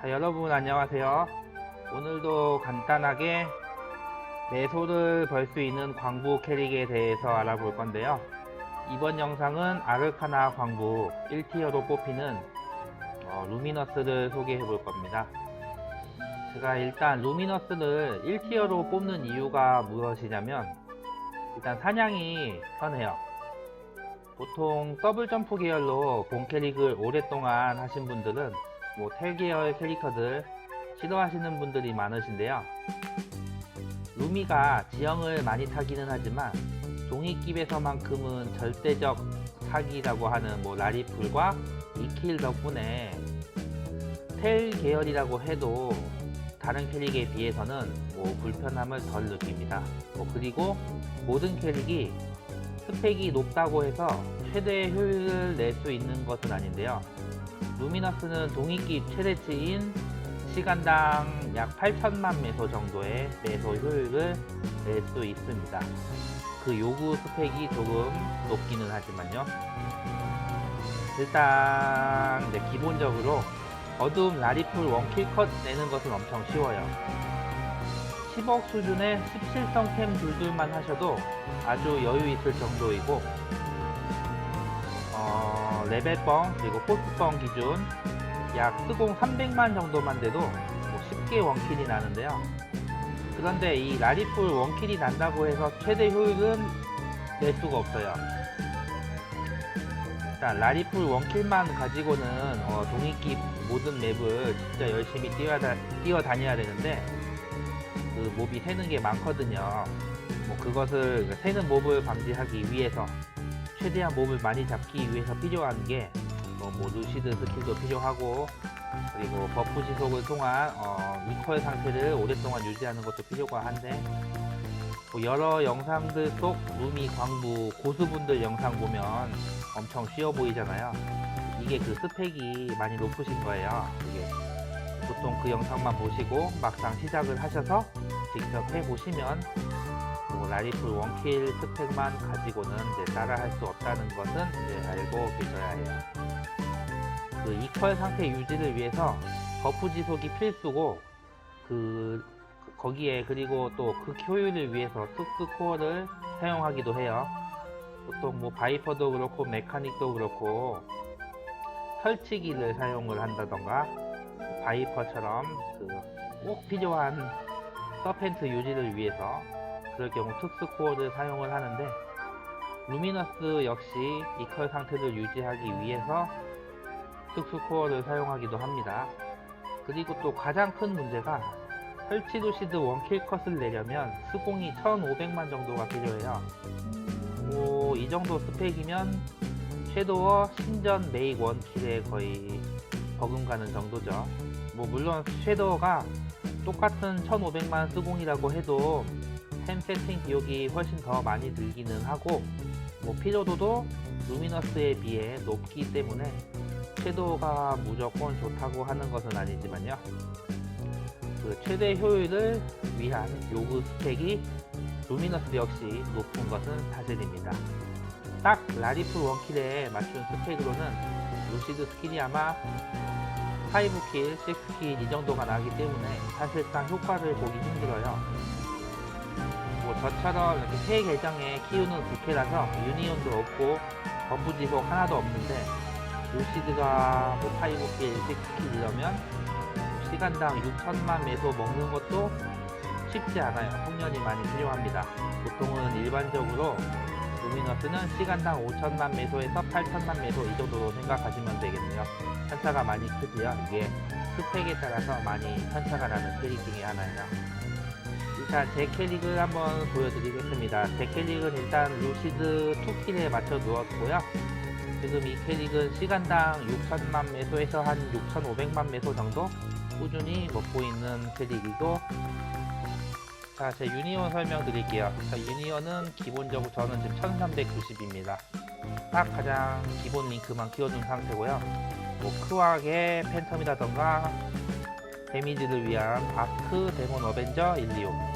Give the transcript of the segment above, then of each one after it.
자, 여러분 안녕하세요. 오늘도 간단하게 매소를 벌 수 있는 광부 캐릭에 대해서 알아볼 건데요. 이번 영상은 아르카나 광부 1티어로 뽑히는 어, 루미너스를 소개해 볼 겁니다. 제가 일단 루미너스를 1티어로 뽑는 이유가 무엇이냐면 일단 사냥이 편해요. 보통 더블 점프 계열로 본 캐릭을 오랫동안 하신 분들은 뭐 텔 계열 캐릭터들 싫어하시는 분들이 많으신데요. 루미가 지형을 많이 타기는 하지만 종이깁에서만큼은 절대적 사기라고 하는 뭐 라리풀과 이킬 덕분에 텔 계열이라고 해도 다른 캐릭에 비해서는 뭐 불편함을 덜 느낍니다. 뭐 그리고 모든 캐릭이 스펙이 높다고 해서 최대 효율을 낼 수 있는 것은 아닌데요. 루미너스는 동이깁 최대치인 시간당 약 8천만 매소 정도의 매소 효율을 낼 수 있습니다. 그 요구 스펙이 조금 높기는 하지만요. 일단 네, 기본적으로 어둠 라리풀 원킬 컷 내는 것은 엄청 쉬워요. 10억 수준의 17성 캠 둘둘만 하셔도 아주 여유 있을 정도이고 어, 레벨뻥 그리고 포스뻥 기준 약 수공 300만 정도만 돼도 뭐 쉽게 원킬이 나는데요. 그런데 이 라리풀 원킬이 난다고 해서 최대 효율은 낼 수가 없어요. 일단 라리풀 원킬만 가지고는 어, 동이깁 모든 맵을 진짜 열심히 뛰어다, 뛰어다녀야 되는데 그 몹이 새는 게 많거든요. 뭐 그것을 새는 몹을 방지하기 위해서 최대한 몹을 많이 잡기 위해서 필요한 게 뭐, 뭐 루시드 스킬도 필요하고 그리고 버프 지속을 통한 어, 이퀄 상태를 오랫동안 유지하는 것도 필요가 한데 뭐 여러 영상들 속 루미 광부 고수분들 영상 보면 엄청 쉬워 보이잖아요. 이게 그 스펙이 많이 높으신 거예요. 이게 보통 그 영상만 보시고 막상 시작을 하셔서 직접 해보시면 뭐 라리풀 원킬 스펙만 가지고는 이제 따라 할 수 없다는 것은 이제 알고 계셔야 해요. 그 이퀄 상태 유지를 위해서 버프 지속이 필수고 그 그- 거기에 그리고 또극 효율을 위해서 툭스 코어를 사용하기도 해요. 보통 뭐 바이퍼도 그렇고 메카닉도 그렇고 설치기를 사용을 한다던가 바이퍼처럼 그 꼭 필요한 서펜트 유지를 위해서 그럴 경우 특수 코어를 사용을 하는데 루미너스 역시 이퀄 상태를 유지하기 위해서 특수 코어를 사용하기도 합니다. 그리고 또 가장 큰 문제가 설치 루시드 원킬 컷을 내려면 수공이 1500만 정도가 필요해요. 뭐, 이 정도 스펙이면 섀도워 신전 메이 원킬에 거의 버금가는 정도죠. 뭐, 물론 섀도워가 똑같은 1500만 수공이라고 해도 템 세팅 비용이 훨씬 더 많이 들기는 하고 뭐 피로도도 루미너스에 비해 높기 때문에 섀도우가 무조건 좋다고 하는 것은 아니지만요. 그 최대 효율을 위한 요구 스펙이 루미너스 역시 높은 것은 사실입니다. 딱 라리풀 원킬에 맞춘 스펙으로는 루시드 스킬이 아마 5킬, 6킬 이 정도가 나기 때문에 사실상 효과를 보기 힘들어요. 뭐 저처럼 이렇게 새 계정에 키우는 부캐라서 유니온도 없고 버프 지속 하나도 없는데 루시드가 뭐 5킬, 6킬 이러면 시간당 6천만 매소 먹는 것도 쉽지 않아요. 숙련이 많이 필요합니다. 보통은 일반적으로 루미너스는 시간당 5천만 매소에서 8천만 매소 이 정도로 생각하시면 되겠네요. 편차가 많이 크지요. 이게 스펙에 따라서 많이 편차가 나는 캐릭 중에 하나예요. 일단 제 캐릭을 한번 보여드리겠습니다. 제 캐릭은 일단 루시드 2킬에 맞춰 두었고요. 지금 이 캐릭은 시간당 6천만 매소에서 한 6,500만 매소 정도 꾸준히 먹고 있는 캐릭이고 자, 제 유니온 설명 드릴게요. 자, 유니온은 기본적으로 저는 지금 1390입니다. 딱 가장 기본 링크만 키워준 상태고요. 뭐 크왁의 팬텀이라던가 데미지를 위한 아크, 데몬 어벤져, 일리오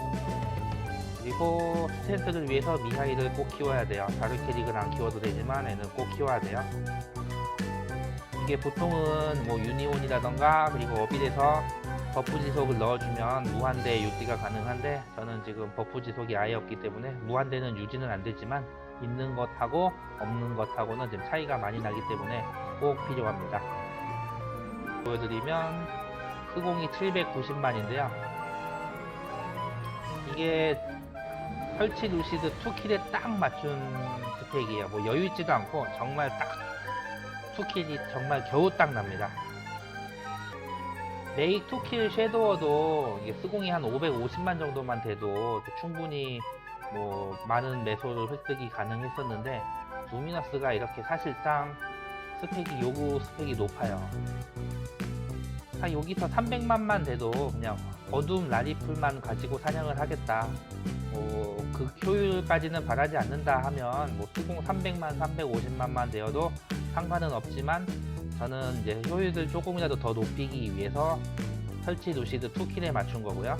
그리고 스탠스를 위해서 미하일을 꼭 키워야 돼요. 캐릭은 안 키워도 되지만 얘는 꼭 키워야 돼요. 이게 보통은 뭐 유니온이라던가 그리고 어빌에서 버프 지속을 넣어주면 무한대 유지가 가능한데 저는 지금 버프 지속이 아예 없기 때문에 무한대는 유지는 안 되지만 있는 것하고 없는 것하고는 지금 차이가 많이 나기 때문에 꼭 필요합니다. 보여드리면 스공이 790만인데요. 이게 설치 루시드 2킬에 딱 맞춘 스펙이에요. 뭐 여유 있지도 않고 정말 딱 2킬이 정말 겨우 딱 납니다. 레이 2킬 섀도워도 이게 스공이 한 550만 정도만 돼도 충분히 뭐 많은 매소를 획득이 가능했었는데 루미너스가 이렇게 사실상 스펙이 요구 스펙이 높아요. 한 여기서 300만만 돼도 그냥 어둠 라리플만 가지고 사냥을 하겠다. 뭐, 그 효율까지는 바라지 않는다 하면 뭐 수공 300만, 350만만 되어도 상관은 없지만 저는 이제 효율을 조금이라도 더 높이기 위해서 설치 루시드 2킬에 맞춘 거고요.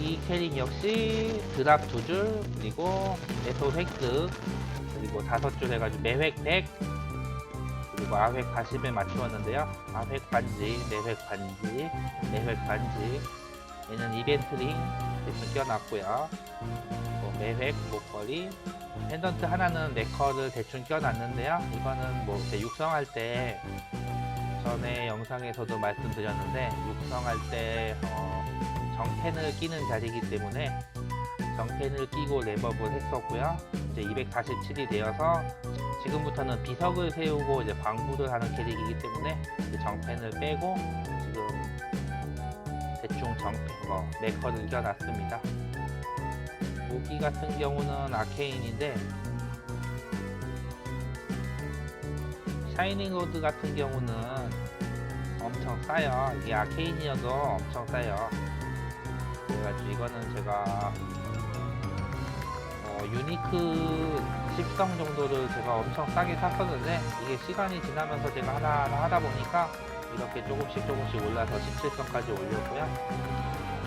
이 캐릭 역시 드랍 두 줄, 그리고 매소 획득, 그리고 다섯 줄 해가지고 매획 100, 그리고 아획 40에 맞추었는데요. 아획 반지, 매획 반지, 매획 반지. 얘는 이벤트링 대충 껴놨고요. 뭐 매획 목걸이, 펜던트 하나는 네커를 대충 껴놨는데요. 이거는 뭐 이렇게 육성할 때 전에 영상에서도 말씀드렸는데 육성할 때 어, 정펜을 끼는 자리이기 때문에 정펜을 끼고 랩업을 했었고요. 이제 247이 되어서 지금부터는 비석을 세우고 이제 광부를 하는 캐릭이기 때문에 정펜을 빼고 정펜 뭐 메커를 껴놨습니다. 무기 같은 경우는 아케인인데 샤이닝 로드 같은 경우는 엄청 싸요. 이게 아케인이어도 엄청 싸요. 그래가지고 이거는 제가 어, 유니크 10성 정도를 제가 엄청 싸게 샀었는데 이게 시간이 지나면서 제가 하나하나 하다 보니까 이렇게 조금씩 조금씩 올라서 17성까지 올렸고요.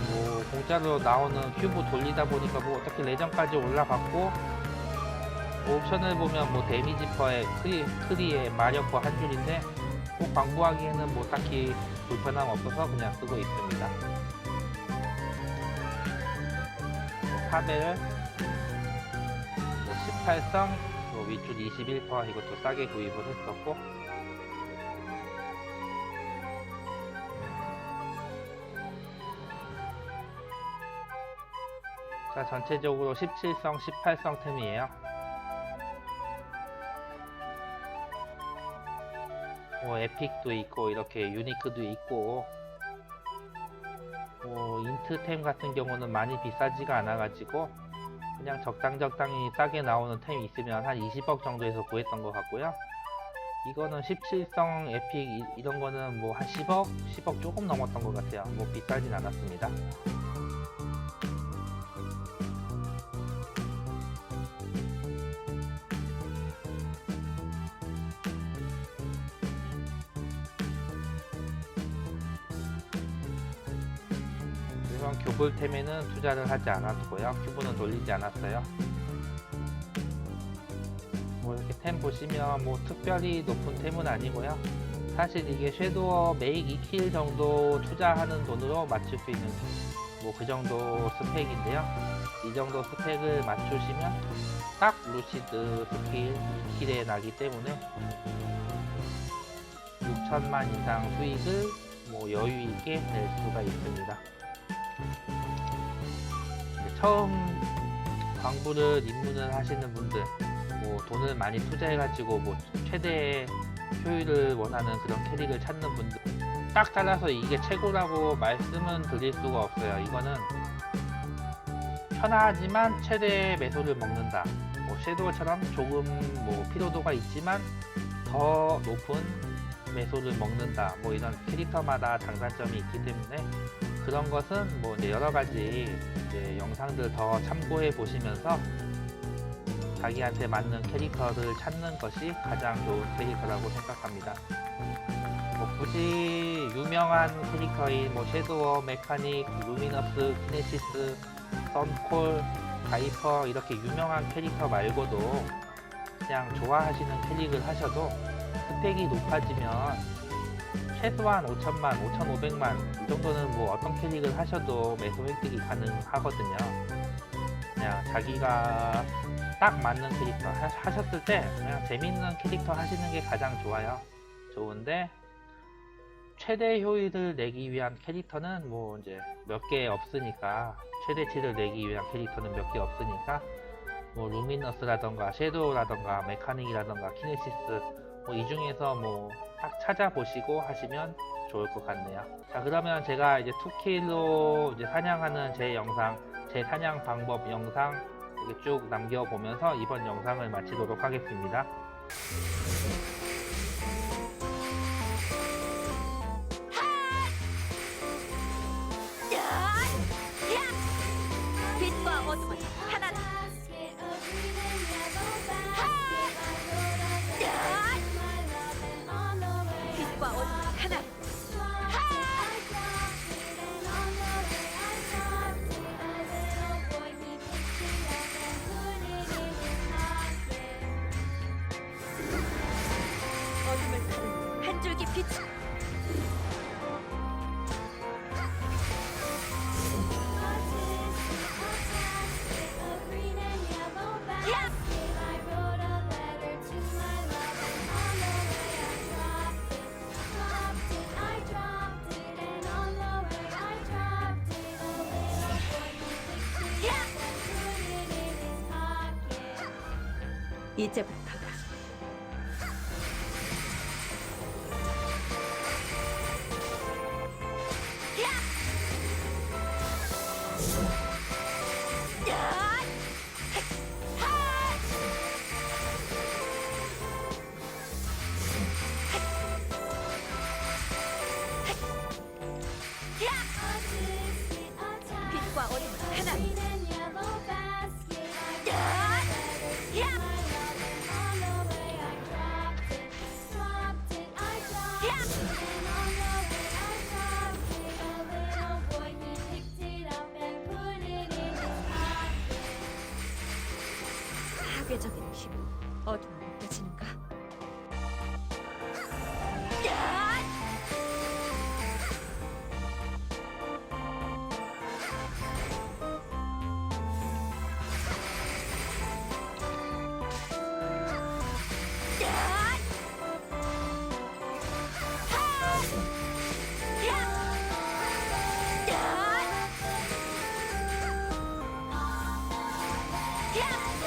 뭐 공짜로 나오는 큐브 돌리다 보니까 뭐 어떻게 레전까지 올라갔고 옵션을 보면 뭐 데미지 퍼에 크리, 크리에 마력과 한 줄인데 꼭 광고하기에는 뭐 딱히 불편함 없어서 그냥 쓰고 있습니다. 뭐 파벨 뭐 18성 뭐 윗줄 21% 이것도 싸게 구입을 했었고 자 전체적으로 17성 18성 템이에요. 뭐 에픽도 있고 이렇게 유니크도 있고. 뭐 인트템 같은 경우는 많이 비싸지가 않아 가지고 그냥 적당 적당히 싸게 나오는 템이 있으면 한 20억 정도에서 구했던 것 같고요. 이거는 17성 에픽 이- 이런 거는 뭐 한 10억 10억 조금 넘었던 것 같아요. 뭐 비싸진 않았습니다 이런 교불템에는 투자를 하지 않았고요. 큐브는 돌리지 않았어요. 뭐 이렇게 템 보시면 뭐 특별히 높은 템은 아니고요. 사실 이게 섀도어 메이크 2킬 정도 투자하는 돈으로 맞출 수 있는 뭐 그 정도 스펙인데요. 이 정도 스펙을 맞추시면 딱 루시드 스킬 2킬에 나기 때문에 6천만 이상 수익을 뭐 여유 있게 낼 수가 있습니다. 처음 광부를 입문을 하시는 분들, 뭐 돈을 많이 투자해가지고 뭐 최대 효율을 원하는 그런 캐릭을 찾는 분들, 딱 잘라서 이게 최고라고 말씀은 드릴 수가 없어요. 이거는 편하지만 최대 매소를 먹는다. 뭐 섀도우처럼 조금 뭐 피로도가 있지만 더 높은 매소를 먹는다. 뭐 이런 캐릭터마다 장단점이 있기 때문에 그런 것은 뭐 이제 여러 가지 이제 영상들 더 참고해 보시면서 자기한테 맞는 캐릭터를 찾는 것이 가장 좋은 캐릭터라고 생각합니다. 뭐 굳이 유명한 캐릭터인 뭐 섀도워, 메카닉, 루미너스, 키네시스, 썬콜, 바이퍼 이렇게 유명한 캐릭터 말고도 그냥 좋아하시는 캐릭을 하셔도 스펙이 높아지면 최소한 5천만, 5,500만 이 정도는 뭐 어떤 캐릭을 하셔도 매수 획득이 가능하거든요. 그냥 자기가 딱 맞는 캐릭터 하, 하셨을 때 그냥 재밌는 캐릭터 하시는 게 가장 좋아요. 좋은데 최대 효율을 내기 위한 캐릭터는 뭐 이제 몇 개 없으니까 최대치를 내기 위한 캐릭터는 몇 개 없으니까 뭐 루미너스라던가 섀도우라던가 메카닉이라던가 키네시스 뭐 이 중에서 뭐 딱 찾아보시고 하시면 좋을 것 같네요. 자 그러면 제가 이제 투킬로 이제 사냥하는 제 영상, 제 사냥 방법 영상 이렇게 쭉 남겨보면서 이번 영상을 마치도록 하겠습니다. 줄기 빛. 이제부터 과 어둠은 하나. Yeah!